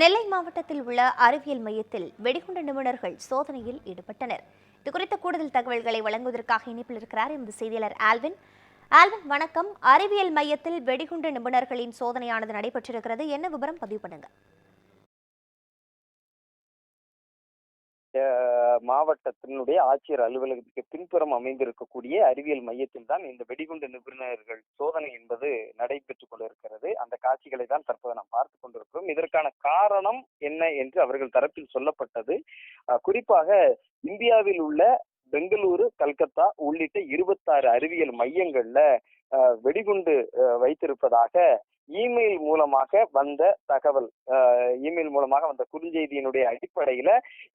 நெல்லை மாவட்டத்தில் உள்ள அறிவியல் மையத்தில் வெடிகுண்டு நிபுணர்கள் சோதனையில் ஈடுபட்டனர். இது குறித்த கூடுதல் தகவல்களை வழங்குவதற்காக இணைப்பில் இருக்கிறார் எமது செய்தியாளர் ஆல்வின். ஆல்வின் வணக்கம். அறிவியல் மையத்தில் வெடிகுண்டு நிபுணர்களின் சோதனையானது நடைபெற்றிருக்கிறது. என்ன விவரம் பதிவு பண்ணுங்க. மாவட்டத்தினுடைய ஆட்சியர் அலுவலகத்துக்கு பின்புறம் அமைந்திருக்கக்கூடிய அறிவியல் மையத்தில் தான் இந்த வெடிகுண்டு நிபுணர்கள் சோதனை என்பது நடைபெற்றுக் கொண்டிருக்கிறது. அந்த காட்சிகளை தான் தற்போது நாம் பார்த்து கொண்டிருக்கிறோம். இதற்கான காரணம் என்ன என்று அவர்கள் தரப்பில் சொல்லப்பட்டது. அஹ் குறிப்பாக இந்தியாவில் உள்ள பெங்களூரு கல்கத்தா உள்ளிட்ட இருபத்தாறு அறிவியல் மையங்கள்ல வெடிகுண்டு அஹ், வைத்திருப்பதாக இமெயில் மூலமாக வந்த தகவல் இமெயில் மூலமாக வந்த குறுஞ்செய்தியினுடைய அடிப்படையில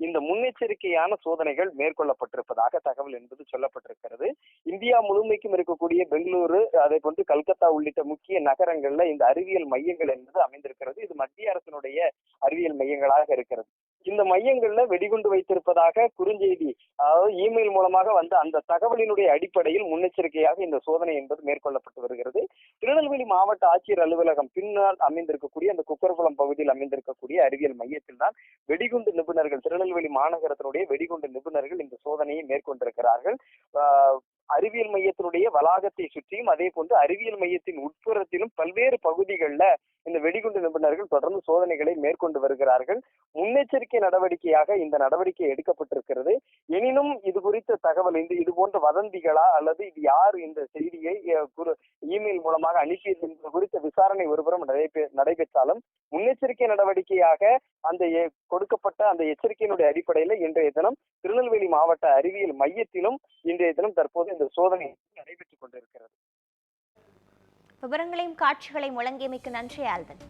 இந்த முன்னெச்சரிக்கையான சோதனைகள் மேற்கொள்ளப்பட்டிருப்பதாக தகவல் என்பது சொல்லப்பட்டிருக்கிறது. இந்தியா முழுமைக்கும் இருக்கக்கூடிய பெங்களூரு அதே போன்று கல்கத்தா உள்ளிட்ட முக்கிய நகரங்கள்ல இந்த அறிவியல் மையங்கள் என்பது அமைந்திருக்கிறது. இது மத்திய அரசினுடைய அறிவியல் மையங்களாக இருக்கிறது. இந்த மையங்கள்ல வெடிகுண்டு வைத்திருப்பதாக குறுஞ்செய்தி அதாவது இமெயில் மூலமாக வந்த அந்த தகவலினுடைய அடிப்படையில் முன்னெச்சரிக்கையாக இந்த சோதனை என்பது மேற்கொள்ளப்பட்டு வருகிறது. திருநெல்வேலி மாவட்ட ஆட்சியர் அலுவலகம் பின்னால் அமைந்திருக்கக்கூடிய அந்த குக்கர்குளம் பகுதியில் அமைந்திருக்கக்கூடிய அறிவியல் மையத்தில் தான் வெடிகுண்டு நிபுணர்கள் திருநெல்வேலி மாநகரத்தினுடைய வெடிகுண்டு நிபுணர்கள் இந்த சோதனையை மேற்கொண்டிருக்கிறார்கள். ஆஹ் அறிவியல் மையத்தினுடைய வளாகத்தை சுற்றியும் அதே போன்று அறிவியல் மையத்தின் உட்புறத்திலும் பல்வேறு பகுதிகளில் இந்த வெடிகுண்டு நிபுணர்கள் தொடர்ந்து சோதனைகளை மேற்கொண்டு வருகிறார்கள். முன்னெச்சரிக்கை நடவடிக்கையாக இந்த நடவடிக்கை எடுக்கப்பட்டிருக்கிறது. எனினும் இது குறித்த தகவல் இந்த இது போன்ற வதந்திகளா அல்லது இது யார் இந்த செய்தியை இமெயில் மூலமாக அனுப்பியது என்பது குறித்த விசாரணை ஒருபுறம் நடைபெற்றாலும் முன்னெச்சரிக்கை நடவடிக்கையாக அந்த கொடுக்கப்பட்ட அந்த எச்சரிக்கையினுடைய அடிப்படையில் இன்றைய தினம் திருநெல்வேலி மாவட்ட அறிவியல் மையத்திலும் இன்றைய தினம் தற்போது இந்த சோதனை நடைபெற்றுக் கொண்டிருக்கிறது. விவரங்களையும் காட்சிகளையும் வழங்கியமைக்கு நன்றி ஆல்வன்.